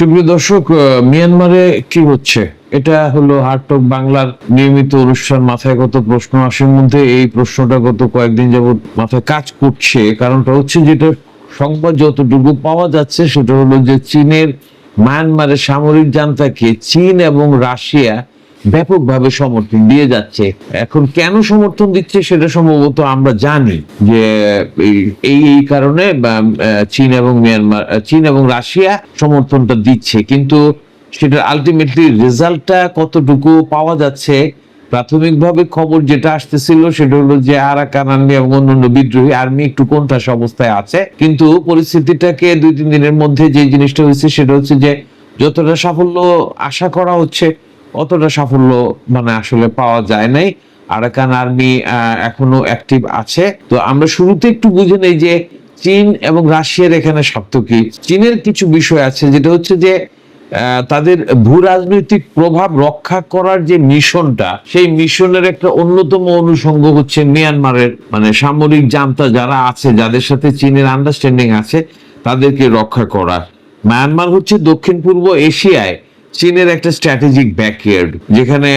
সুপ্রিয় দর্শক মিয়ানমারে কি হচ্ছে? এটা হলো হার্ট অফ বাংলার নিয়মিত অনুষ্ঠান। মাথায় কত প্রশ্ন আসের মধ্যে এই প্রশ্নটা গত কয়েকদিন যাবৎ মাথায় কাজ করছে। কারণটা হচ্ছে যেটা সংবাদ যতটুকু পাওয়া যাচ্ছে, সেটা হলো যে চীনের, মায়ানমারের সামরিক জান্তাকে চীন এবং রাশিয়া ব্যাপকভাবে সমর্থন দিয়ে যাচ্ছে। এখন কেন সমর্থন দিচ্ছে সেটা সম্ভবত আমরা জানি যে, এই- এই কারণে চীন এবং মিয়ানমার চীন এবং রাশিয়া সমর্থনটা দিচ্ছে। কিন্তু সেটার আলটিমেটলি রেজাল্টটা কতটুকু পাওয়া যাচ্ছে, প্রাথমিকভাবে খবর যেটা আসতেছিল সেটা হলো যে আরাকান আর্মি এবং অন্যান্য বিদ্রোহী আর্মি একটু কোণঠাসা অবস্থায় আছে। কিন্তু পরিস্থিতিটাকে দুই, তিন দিনের মধ্যে যে জিনিসটা হয়েছে সেটা হচ্ছে যে, যতটা সাফল্য আশা করা হচ্ছে অতটা সাফল্য মানে আসলে পাওয়া যায় নাই। আরাকান আর্মি এখনও অ্যাক্টিভ আছে। তো আমরা শুরুতে একটু বুঝে নেই যে চীন এবং রাশিয়ার এখানে স্বার্থ কি। চীনের কিছু বিষয় আছে, যেটা হচ্ছে যে তাদের ভূ রাজনৈতিক প্রভাব রক্ষা করার যে মিশনটা, সেই মিশনের একটা অন্যতম অনুষঙ্গ হচ্ছে মিয়ানমারের মানে সামরিক জান্তা যারা আছে, যাদের সাথে চীনের আন্ডারস্ট্যান্ডিং আছে, তাদেরকে রক্ষা করা মায়ানমার হচ্ছে দক্ষিণ পূর্ব এশিয়ায় চীনের একটা স্ট্র্যাটেজিক ব্যাকইয়ার্ড যেখানে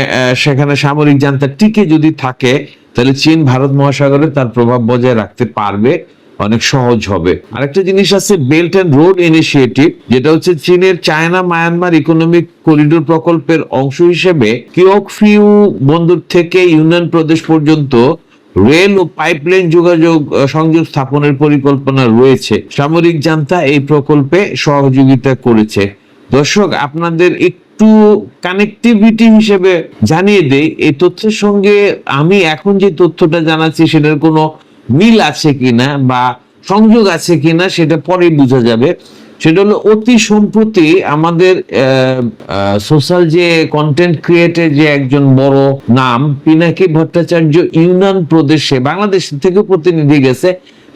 সেখানে সামরিক জান্তা টিকে যদি থাকে, তাহলে চীন ভারত মহাসাগরে তার প্রভাব বজায় রাখতে পারবে, অনেক সহজ হবে। আরেকটা জিনিস আছে বেল্ট অ্যান্ড রোড ইনিশিয়েটিভ যেটা হচ্ছে চীনের চায়না মায়ানমার ইকোনমিক করিডোর প্রকল্পের অংশ হিসেবে কিওক ফিউ বন্দর থেকে ইউনিয়ন প্রদেশ পর্যন্ত রেল ও পাইপলাইন যোগাযোগ সংযোগ স্থাপনের পরিকল্পনা রয়েছে। সামরিক জান্তা এই প্রকল্পে সহযোগিতা করেছে। দর্শক, আপনাদের একটু কানেক্টিভিটি হিসেবে জানিয়ে দেই, এই তথ্যের সঙ্গে আমি এখন যে তথ্যটা জানাচ্ছি, সেটার কোনো মিল আছে কিনা বা সংযোগ আছে কিনা, সেটা পরে বোঝা যাবে। সেটা হলো, অতি সম্প্রতি আমাদের সোশ্যাল যে কন্টেন্ট ক্রিয়েটর যে একজন বড় নাম, পিনাকি ভট্টাচার্য ইউনিয়ন প্রদেশে, বাংলাদেশ থেকে প্রতিনিধি গেছে।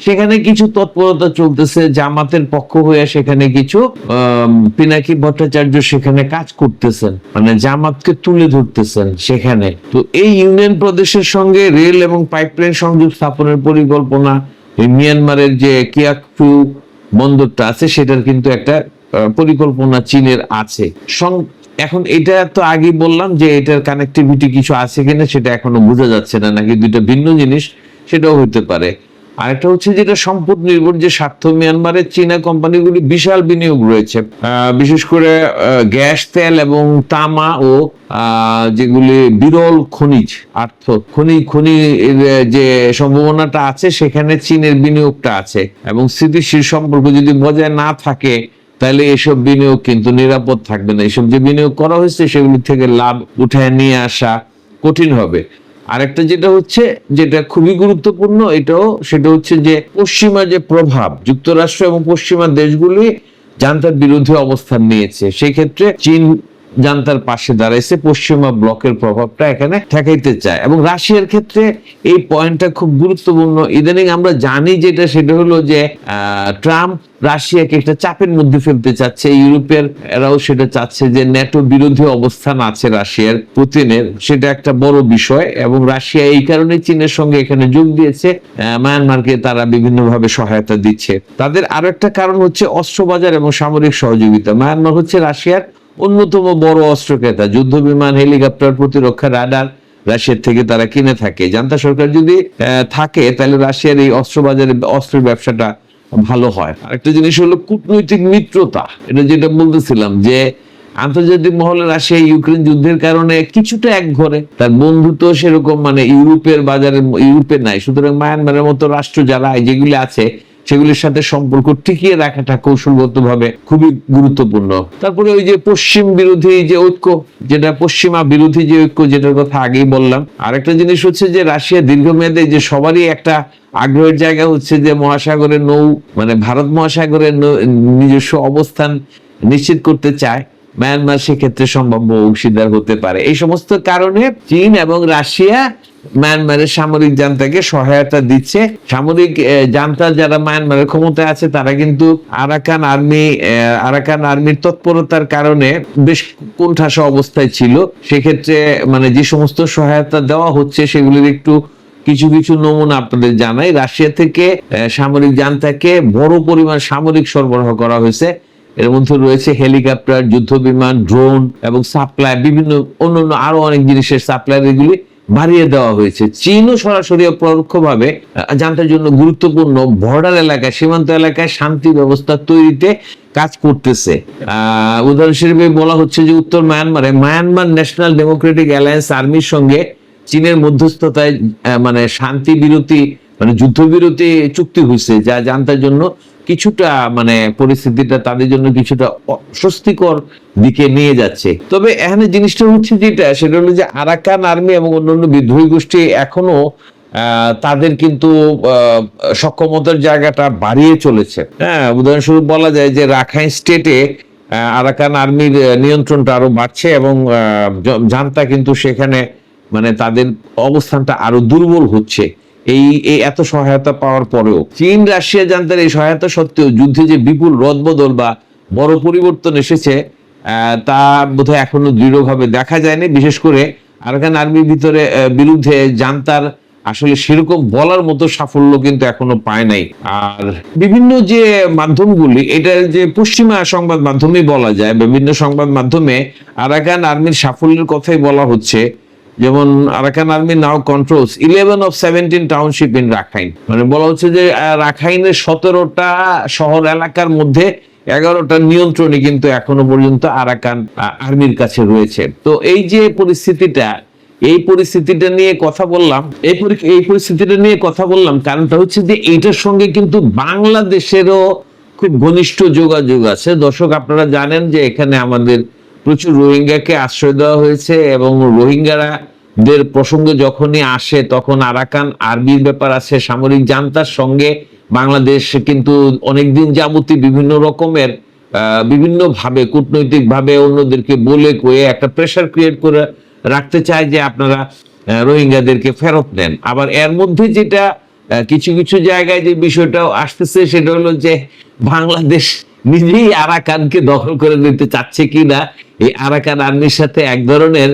সেখানে কিছু তৎপরতা চলতেছে, জামাতের পক্ষ হয়ে সেখানে কিছু পিনাকি ভট্টাচার্য সেখানে কাজ করতেছেন মানে জামাতকে তুলে ধরতেছেন সেখানে। তো এই ইউনিয়ন প্রদেশের সঙ্গে রেল এবং পাইপলাইন সংযোগ স্থাপনের পরিকল্পনা মিয়ানমারের যে কিয়াকফু বন্দরটা আছে, সেটার কিন্তু একটা পরিকল্পনা চীনের আছে। এখন এটা তো আগে বললাম যে এটার কানেক্টিভিটি কিছু আছে কিনা, সেটা এখনও বোঝা যাচ্ছে না, নাকি দুইটা ভিন্ন জিনিস, সেটাও হতে পারে। আরেকটা হচ্ছে যেটা সম্পদ নির্ভর যে স্বার্থ মিয়ানমারের চীনা কোম্পানিগুলি বিশাল বিনিয়োগ রয়েছে। বিশেষ করে গ্যাস, তেল এবং তামা ও যেগুলি বিরল খনিজ, আর্থ খনি খনি যে সম্ভাবনাটা আছে, সেখানে চীনের বিনিয়োগটা আছে। এবং স্থিতিশীল সম্পর্ক যদি বজায় না থাকে, তাহলে এসব বিনিয়োগ কিন্তু নিরাপদ থাকবে না। এসব যে বিনিয়োগ করা হয়েছে, সেগুলি থেকে লাভ উঠায় নিয়ে আসা কঠিন হবে। আরেকটা যেটা হচ্ছে, যেটা খুবই গুরুত্বপূর্ণ, এটাও সেটা হচ্ছে যে পশ্চিমা যে প্রভাব, যুক্তরাষ্ট্র এবং পশ্চিমা দেশগুলি জান্তার বিরুদ্ধে অবস্থান নিয়েছে। সেই ক্ষেত্রে চীন জান্তার পাশে দাঁড়াইছে, পশ্চিমা ব্লকের প্রভাবটা এখানে ঠেকাইতে চায়। এবং রাশিয়ার ক্ষেত্রে এই পয়েন্টটা খুব গুরুত্বপূর্ণ। ইদানিং আমরা জানি যেটা, সেটা হলো যে ট্রাম্প রাশিয়াকে একটা চাপের মধ্যে ফেলতে চাচ্ছে। ইউরোপের এরাও সেটা চাচ্ছে যে, ন্যাটো বিরোধী অবস্থান আছে রাশিয়ার পুতিনের। সেটা একটা বড় বিষয়। এবং রাশিয়া এই কারণে চীনের সঙ্গে এখানে যোগ দিয়েছে। মায়ানমারকে তারা বিভিন্নভাবে সহায়তা দিচ্ছে। তাদের আরও একটা কারণ হচ্ছে অস্ত্র বাজার এবং সামরিক সহযোগিতা। মায়ানমার হচ্ছে রাশিয়ার অন্যতম বড় অস্ত্র ক্রেতা যুদ্ধ বিমান হেলিকপ্টার প্রতিরক্ষা রাডার রাশিয়ার থেকে তারা কিনে থাকে। জান্তা সরকার যদি থাকে, তাহলে রাশিয়ার এই অস্ত্র বাজারে অস্ত্রের ব্যবসাটা ভালো হয়। আরেকটা জিনিস হলো কূটনৈতিক মিত্রতা। এটা যেটা বলতেছিলাম যে, আন্তর্জাতিক মহলে রাশিয়া ইউক্রেন যুদ্ধের কারণে কিছুটা এক ঘরে। তার বন্ধু তো সেরকম মানে ইউরোপের বাজারে, ইউরোপে নাই, সুতরাং মায়ানমারের মতো রাষ্ট্র যারা, যেগুলি আছে সেগুলির সাথে সম্পর্ক টিকিয়ে রাখাটা কৌশলগতভাবে খুবই গুরুত্বপূর্ণ। তারপরে ওই যে পশ্চিম বিরোধী যে ঐক্য, যেটা পশ্চিমা বিরোধী যে ঐক্য, যেটার কথা আগেই বললাম। আরেকটা জিনিস হচ্ছে যে রাশিয়া দীর্ঘমেয়াদে যে সবারই একটা আগ্রহের জায়গা হচ্ছে যে মহাসাগরের নৌ মানে ভারত মহাসাগরের নিজস্ব অবস্থান নিশ্চিত করতে চায়। মায়ানমার সেক্ষেত্রে সম্ভাব্য অংশীদার হতে পারে। এই সমস্ত কারণে চীন এবং রাশিয়া মায়ানমারের সামরিক জান্তাকে সহায়তা দিচ্ছে। সামরিক জান্তা যারা মায়ানমারের ক্ষমতায় আছে, তারা কিন্তু আরাকান আর্মি আরাকান আর্মির তৎপরতার কারণে বেশ কোণঠাসা অবস্থায় ছিল। সেক্ষেত্রে মানে যে সমস্ত সহায়তা দেওয়া হচ্ছে, সেগুলির একটু কিছু কিছু নমুনা আপনাদের জানাই। রাশিয়া থেকে সামরিক জান্তাকে বড় পরিমাণ সামরিক সরবরাহ করা হয়েছে। এর মধ্যে রয়েছে হেলিকপ্টার যুদ্ধ বিমান ড্রোন এবং সাপ্লাই বিভিন্ন অন্যান্য আরও অনেক জিনিসের সাপ্লাই এগুলি বাড়িয়ে দেওয়া হয়েছে। চীনও সরাসরি পরোক্ষভাবে জানতার জন্য গুরুত্বপূর্ণ বর্ডার এলাকায় সীমান্ত এলাকায় শান্তি ব্যবস্থা তৈরিতে কাজ করতেছে। আহ, উদাহরণ হিসেবে বলা হচ্ছে যে উত্তর মায়ানমারে মায়ানমার ন্যাশনাল ডেমোক্রেটিক অ্যালায়েন্স আর্মির সঙ্গে চীনের মধ্যস্থতায় মানে শান্তি বিরতি মানে যুদ্ধবিরতি চুক্তি হয়েছে যা জানতার জন্য কিছুটা মানে পরিস্থিতিটা তাদের জন্য কিছুটা স্বস্তিকর দিকে নিয়ে যাচ্ছে। তবে এখানে জিনিসটা হচ্ছে যেটা, সেটা হলো যে আরাকান আর্মি এবং অন্যান্য বিদ্রোহী গোষ্ঠী এখনও তাদের কিন্তু সক্ষমতার জায়গাটা বাড়িয়ে চলেছে। হ্যাঁ উদাহরণস্বরূপ বলা যায় যে রাখাইন স্টেটে আরাকান আর্মির নিয়ন্ত্রণটা আরও বাড়ছে এবং জান্তা কিন্তু সেখানে মানে তাদের অবস্থানটা আরও দুর্বল হচ্ছে। এই এত সহায়তা পাওয়ার পরেও চীন, রাশিয়া জানতার এই সহায়তা সত্ত্বেও যুদ্ধে যে বিপুল রদবদল বা বড় পরিবর্তন এসেছে তা বোধহয় এখনও দৃঢ়ভাবে দেখা যায়নি। বিশেষ করে আরাকান আর্মির ভিতরে বিরুদ্ধে জান্তার আসলে সেরকম বলার মতো সাফল্য কিন্তু এখনও পায় নাই। আর বিভিন্ন যে মাধ্যমগুলি, এটা যে পশ্চিমা সংবাদ মাধ্যমে বলা যায় বিভিন্ন সংবাদ মাধ্যমে আরাকান আর্মির সাফল্যের কথাই বলা হচ্ছে যেমন Arakan army now controls eleven of seventeen township in Rakhine মানে বলা হচ্ছে যে রাখাইনের সতেরোটা শহর এলাকার মধ্যে এগারোটা নিয়ন্ত্রণই কিন্তু এখনও পর্যন্ত আরাকান আর্মির কাছে রয়েছে। তো এই যে পরিস্থিতিটা, এই পরিস্থিতিটা নিয়ে কথা বললাম, এই এই পরিস্থিতিটা নিয়ে কথা বললাম, কারণটা হচ্ছে যে এইটার সঙ্গে কিন্তু বাংলাদেশেরও খুব ঘনিষ্ঠ যোগাযোগ আছে। দর্শক, আপনারা জানেন যে এখানে আমাদের প্রচুর রোহিঙ্গাকে আশ্রয় দেওয়া হয়েছে এবং রোহিঙ্গারা দের প্রসঙ্গ যখনই আসে তখন আরাকান আরবির ব্যাপার আছে, সামরিক জান্তার সঙ্গে বাংলাদেশ কিন্তু অনেকদিন যাবতী বিভিন্ন রকমের বিভিন্ন ভাবে কূটনৈতিক ভাবে অন্যদেরকে বলে কয়ে একটা প্রেশার ক্রিয়েট করে রাখতে চায় যে আপনারা রোহিঙ্গাদেরকে ফেরত নেন। আবার এর মধ্যে যেটা কিছু কিছু জায়গায় যে বিষয়টা আসতেছে, সেটা হলো যে বাংলাদেশ নিজেই আরাকানকে দখল করে নিতে চাচ্ছে কিনা, এই আরাকান আর্মির সাথে এক ধরনের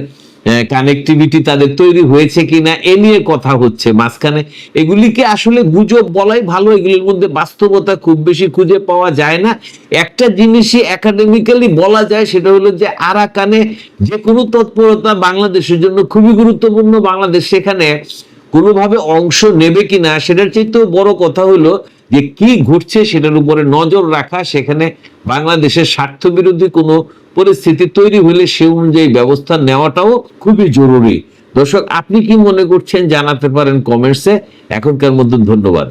কানেক্টিভিটি তাদের তৈরি হয়েছে কিনা, এ নিয়ে কথা হচ্ছে। মাঝখানে এগুলিকে আসলে গুজব বলাই ভালো, এগুলির মধ্যে বাস্তবতা খুব বেশি খুঁজে পাওয়া যায় না। একটা জিনিসই একাডেমিক্যালি বলা যায়, সেটা হলো যে আরাকানে যে কোনো তৎপরতা বাংলাদেশের জন্য খুবই গুরুত্বপূর্ণ। বাংলাদেশ সেখানে কোনোভাবে অংশ নেবে কি না সেটার চাইতেও বড় কথা হলো যে কি ঘটছে সেটার উপরে নজর রাখা, সেখানে বাংলাদেশের স্বার্থ বিরোধী কোনো পরিস্থিতি তৈরি হলে সে অনুযায়ী ব্যবস্থা নেওয়াটাও খুবই জরুরি। দর্শক, আপনি কি মনে করছেন জানাতে পারেন কমেন্টসে। এখনকার মধ্যে ধন্যবাদ।